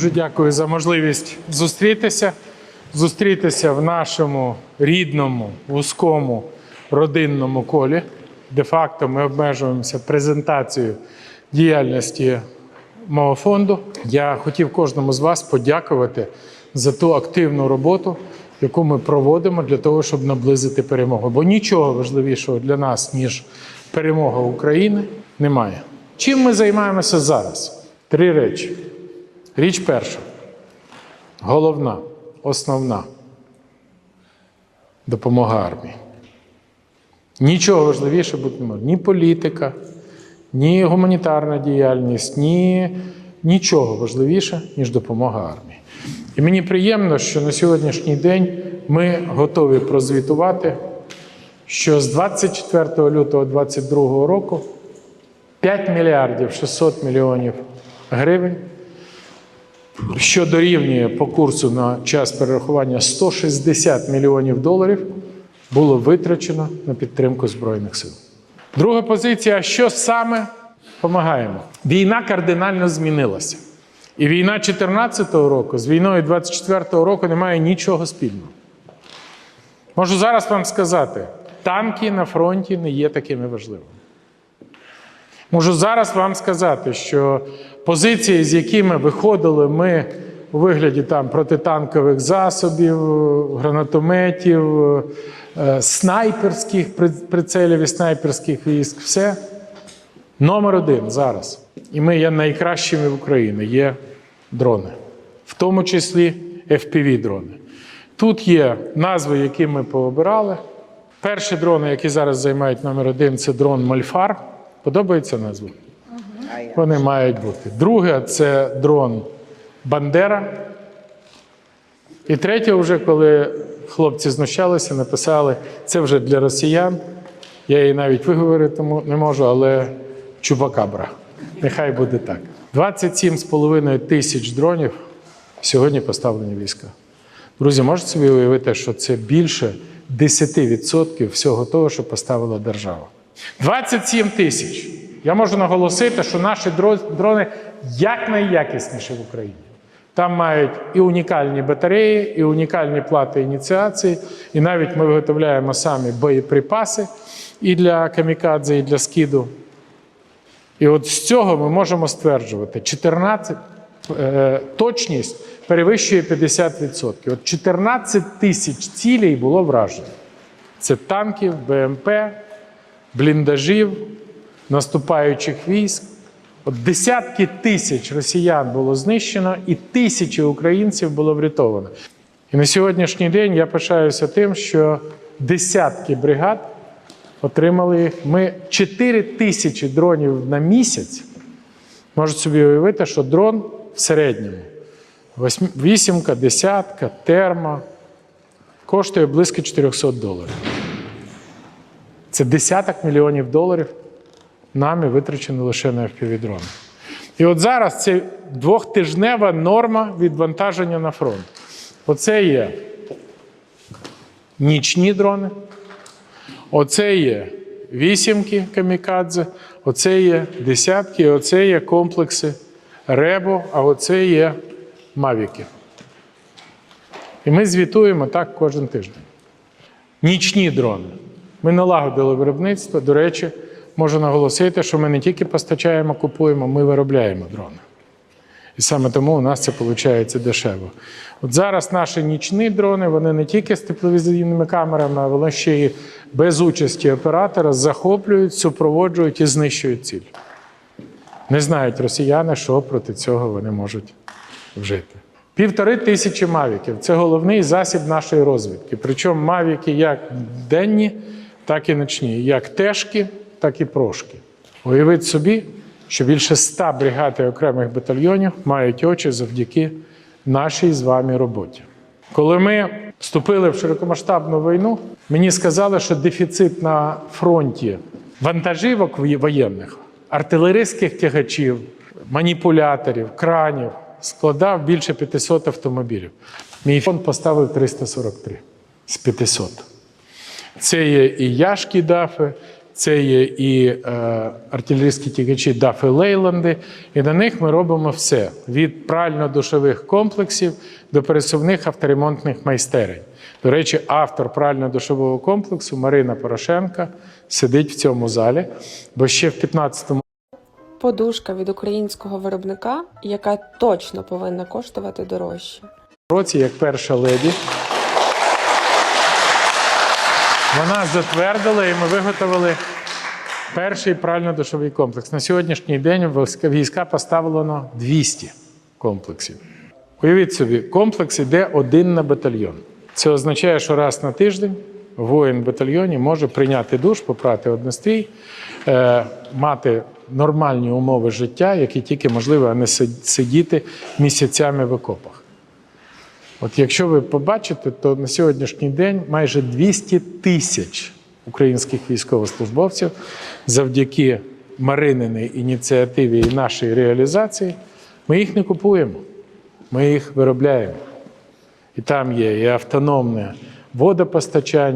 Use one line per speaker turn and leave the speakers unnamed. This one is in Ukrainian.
Дуже дякую за можливість зустрітися, зустрітися в нашому рідному, вузькому родинному колі. Де-факто ми обмежуємося презентацією діяльності мого фонду. Я хотів кожному з вас подякувати за ту активну роботу, яку ми проводимо для того, щоб наблизити перемогу. Бо нічого важливішого для нас, ніж перемога України, немає. Чим ми займаємося зараз? Три речі. Річ перша. Головна, основна допомога армії. Нічого важливіше бути не може. Ні політика, ні гуманітарна діяльність, ні нічого важливіше, ніж допомога армії. І мені приємно, що на сьогоднішній день ми готові прозвітувати, що з 24 лютого 2022 року 5 мільярдів 600 мільйонів гривень що дорівнює по курсу на час перерахування 160 мільйонів доларів, було витрачено на підтримку Збройних сил. Друга позиція: що саме допомагаємо? Війна кардинально змінилася. І війна 2014 року з війною 24-го року немає нічого спільного. Можу зараз вам сказати: танки на фронті не є такими важливими. Можу зараз вам сказати, що позиції, з якими виходили ми у вигляді там протитанкових засобів, гранатометів, е, снайперських прицелів і снайперських військ, все номер один зараз. І ми є найкращими в Україні. Є дрони, в тому числі FPV-дрони. Тут є назви, які ми пообирали. Перші дрони, які зараз займають номер один, це дрон Мольфар. Подобається назва? Вони мають бути. Друге це дрон Бандера. І третє, вже коли хлопці знущалися, написали, це вже для росіян. Я її навіть виговорити не можу, але чупакабра. Нехай буде так. 27,5 тисяч дронів сьогодні поставлені війська. Друзі, можете собі уявити, що це більше 10% всього того, що поставила держава. 27 тисяч. Я можу наголосити, що наші дро- дрони якнайякісніші в Україні. Там мають і унікальні батареї, і унікальні плати ініціації, і навіть ми виготовляємо самі боєприпаси і для камікадзе, і для скиду. І от з цього ми можемо стверджувати, 14, е, точність перевищує 50%. От 14 тисяч цілей було вражено. Це танків, БМП, бліндажів, наступаючих військ. От десятки тисяч росіян було знищено, і тисячі українців було врятовано. І на сьогоднішній день я пишаюся тим, що десятки бригад отримали. Ми 4 тисячі дронів на місяць. Можете собі уявити, що дрон в середньому вісімка, десятка, терма коштує близько 400 доларів. Це десяток мільйонів доларів нами витрачено лише на FPV-дрони. І от зараз це двохтижнева норма відвантаження на фронт. Оце є нічні дрони, оце є вісімки камікадзе, оце є десятки, оце є комплекси Ребо, а оце є Мавіки. І ми звітуємо так кожен тиждень. Нічні дрони. Ми налагодили виробництво. До речі, можу наголосити, що ми не тільки постачаємо, купуємо, ми виробляємо дрони. І саме тому у нас це виходить дешево. От зараз наші нічні дрони, вони не тільки з тепловізійними камерами, а вони ще й без участі оператора захоплюють, супроводжують і знищують ціль. Не знають росіяни, що проти цього вони можуть вжити. Півтори тисячі мавіків це головний засіб нашої розвідки. Причому мавіки як денні, так і ночні, як тежкі, так і прошки. Уявіть собі, що більше ста бригад і окремих батальйонів мають очі завдяки нашій з вами роботі. Коли ми вступили в широкомасштабну війну, мені сказали, що дефіцит на фронті вантажівок воєнних, артилерійських тягачів, маніпуляторів, кранів складав більше 500 автомобілів. Мій фонд поставив 343 з 500. Це є і яшки дафи, Це є і е, артилерійські тягачі Даф-Лейланди. і на них ми робимо все: від прально-душових комплексів до пересувних авторемонтних майстерень. До речі, автор прально-душового комплексу Марина Порошенка сидить в цьому залі, бо ще в 15-му
Подушка від українського виробника, яка точно повинна коштувати дорожче.
році, як перша леді, вона затвердила і ми виготовили перший прально-душовий комплекс. На сьогоднішній день війська- поставлено 200 комплексів. Уявіть собі, комплекс іде один на батальйон. Це означає, що раз на тиждень воїн в батальйоні може прийняти душ, попрати однострій, е, мати нормальні умови життя, які тільки можливо, а не сидіти місяцями в окопах. От якщо ви побачите, то на сьогоднішній день майже 200 тисяч українських військовослужбовців завдяки Марининій ініціативі і нашій реалізації, ми їх не купуємо, ми їх виробляємо. І там є і автономне водопостачання.